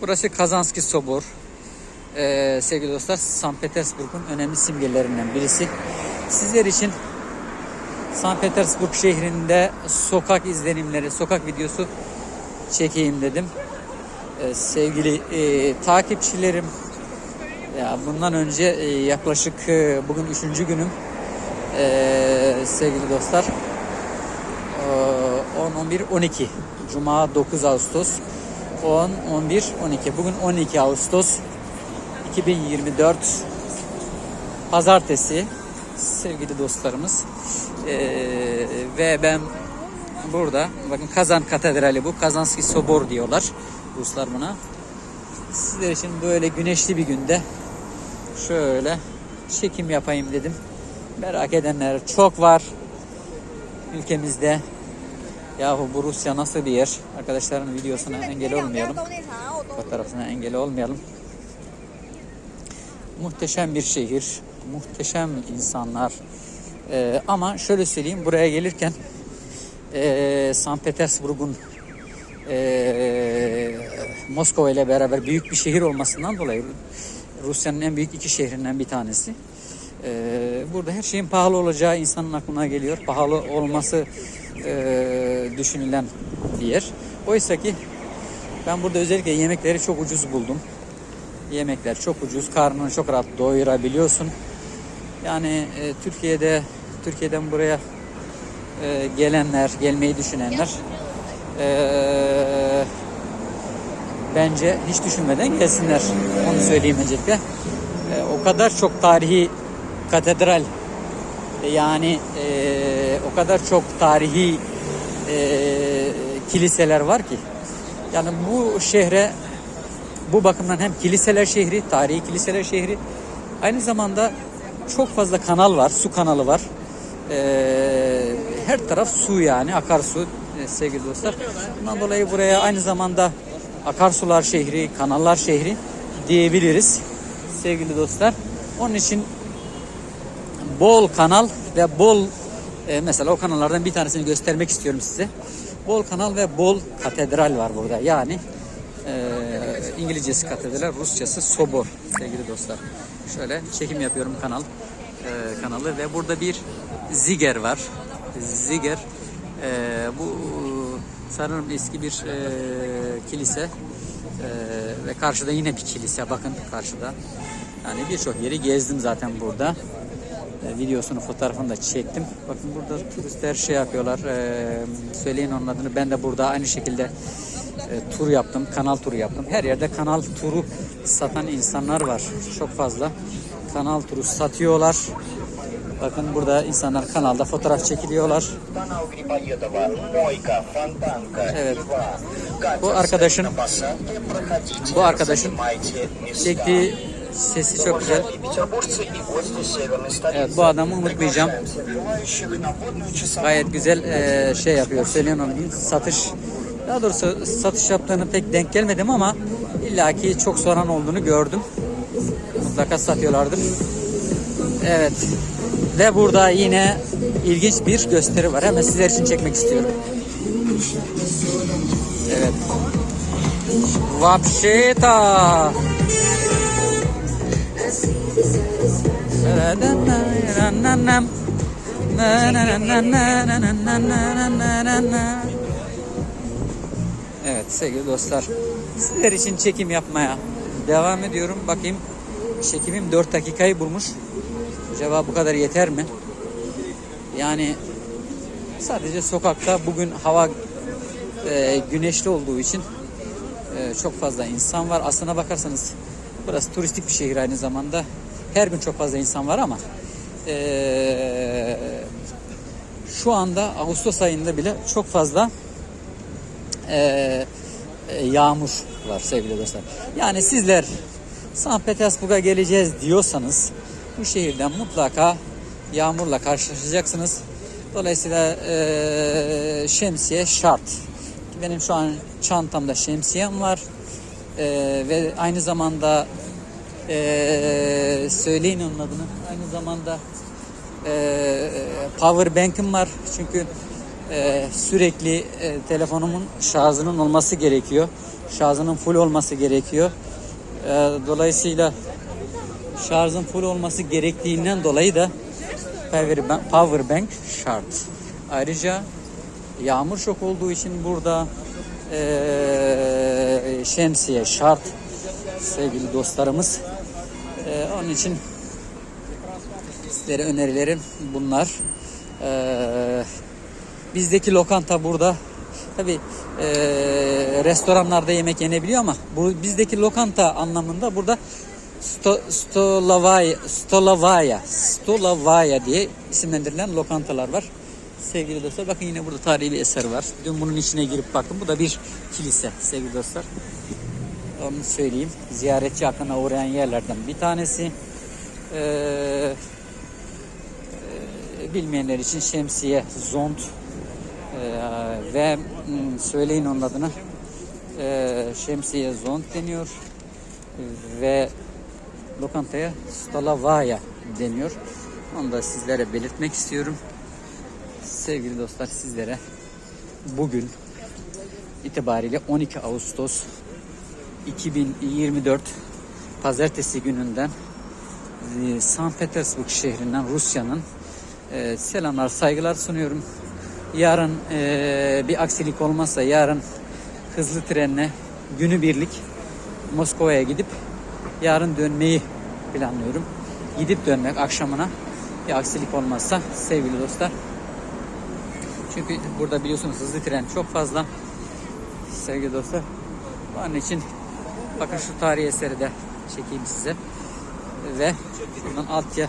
Burası Kazanski Sobor. Ee, sevgili dostlar, St. Petersburg'un önemli simgelerinden birisi. Sizler için St. Petersburg şehrinde sokak izlenimleri, sokak videosu çekeyim dedim. Ee, sevgili e, takipçilerim, ya bundan önce e, yaklaşık e, bugün üçüncü günüm Ee, sevgili dostlar. Ee, 10, 11, 12. Cuma 9 Ağustos. 10, 11, 12. Bugün 12 Ağustos 2024 Pazartesi sevgili dostlarımız. Ee, ve ben burada bakın Kazan Katedrali bu. Kazanski Sobor diyorlar Ruslar buna. Sizler için böyle güneşli bir günde şöyle çekim yapayım dedim. Merak edenler çok var ülkemizde. Yahu bu Rusya nasıl bir yer? Arkadaşların videosuna engel olmayalım. Fotoğrafına engel olmayalım. Muhteşem bir şehir, muhteşem insanlar. Ee, ama şöyle söyleyeyim, buraya gelirken e, St. Petersburg'un e, Moskova ile beraber büyük bir şehir olmasından dolayı Rusya'nın en büyük iki şehrinden bir tanesi. Ee, burada her şeyin pahalı olacağı insanın aklına geliyor. Pahalı olması e, düşünülen bir yer. Oysa ki ben burada özellikle yemekleri çok ucuz buldum. Yemekler çok ucuz, karnını çok rahat doyurabiliyorsun. Yani e, Türkiye'de Türkiye'den buraya e, gelenler, gelmeyi düşünenler e, bence hiç düşünmeden gelsinler. Onu söyleyeyim öncelikle. E, o kadar çok tarihi katedral e, yani e, o kadar çok tarihi e, kiliseler var ki yani bu şehre bu bakımdan hem kiliseler şehri, tarihi kiliseler şehri aynı zamanda çok fazla kanal var, su kanalı var. E, her taraf su yani akarsu e, sevgili dostlar. Bundan dolayı buraya aynı zamanda akarsular şehri, kanallar şehri diyebiliriz sevgili dostlar. Onun için bol kanal ve bol e, mesela o kanallardan bir tanesini göstermek istiyorum size. Bol kanal ve bol katedral var burada. Yani e, İngilizcesi katedral, Rusçası sobor sevgili dostlar. Şöyle çekim yapıyorum kanal e, kanalı ve burada bir ziger var. Ziger e, bu sanırım eski bir e, kilise e, ve karşıda yine bir kilise. Bakın karşıda. Yani birçok yeri gezdim zaten burada e, videosunu fotoğrafını da çektim. Bakın burada turistler şey yapıyorlar. E, söyleyin onun adını. Ben de burada aynı şekilde e, tur yaptım. Kanal turu yaptım. Her yerde kanal turu satan insanlar var. Çok fazla. Kanal turu satıyorlar. Bakın burada insanlar kanalda fotoğraf çekiliyorlar. Evet. Bu arkadaşın bu arkadaşın çektiği Sesi çok güzel. Evet bu adamı unutmayacağım. Gayet güzel e, şey yapıyor. Seleno'nun satış daha doğrusu satış yaptığını pek denk gelmedim ama illaki çok soran olduğunu gördüm. Mutlaka satıyorlardır. Evet. Ve burada yine ilginç bir gösteri var. Hemen sizler için çekmek istiyorum. Evet. Vapşeta. Evet sevgili dostlar. Sizler için çekim yapmaya devam ediyorum. Bakayım çekimim 4 dakikayı bulmuş. Acaba bu kadar yeter mi? Yani sadece sokakta bugün hava e, güneşli olduğu için e, çok fazla insan var. Aslına bakarsanız burası turistik bir şehir aynı zamanda. Her gün çok fazla insan var ama e, şu anda Ağustos ayında bile çok fazla e, e, yağmur var sevgili dostlar. Yani sizler St. Petersburg'a geleceğiz diyorsanız bu şehirden mutlaka yağmurla karşılaşacaksınız. Dolayısıyla e, şemsiye şart. Benim şu an çantamda şemsiyem var. E, ve aynı zamanda e, söyleyin onun adını. Aynı zamanda e, power bank'im var. Çünkü e, sürekli e, telefonumun şarjının olması gerekiyor. şarjının full olması gerekiyor. Ee, dolayısıyla şarjın full olması gerektiğinden dolayı da power bank, power bank şart. Ayrıca yağmur çok olduğu için burada eee, şemsiye şart sevgili dostlarımız. Eee, onun için sizlere önerilerim bunlar. Eee, bizdeki lokanta burada tabi restoranlarda yemek yenebiliyor ama bu bizdeki lokanta anlamında burada Sto, Stolavaya, Stolavaya, Stolavaya diye isimlendirilen lokantalar var. Sevgili dostlar bakın yine burada tarihi bir eser var. Dün bunun içine girip baktım. Bu da bir kilise sevgili dostlar. Onu söyleyeyim. Ziyaretçi aklına uğrayan yerlerden bir tanesi. Ee, e, bilmeyenler için şemsiye, zont ee, ve hmm, söyleyin onun adını. Ee, şemsiye zont deniyor ve lokantaya Stolavaya deniyor. Onu da sizlere belirtmek istiyorum. Sevgili dostlar sizlere bugün itibariyle 12 Ağustos 2024 Pazartesi gününden e, St. Petersburg şehrinden Rusya'nın e, selamlar saygılar sunuyorum. Yarın e, bir aksilik olmazsa yarın hızlı trenle günübirlik Moskova'ya gidip yarın dönmeyi planlıyorum. Gidip dönmek akşamına bir aksilik olmazsa sevgili dostlar. Çünkü burada biliyorsunuz hızlı tren çok fazla. Sevgili dostlar. Onun için bakın şu tarihi eseri de çekeyim size. Ve şuradan Altya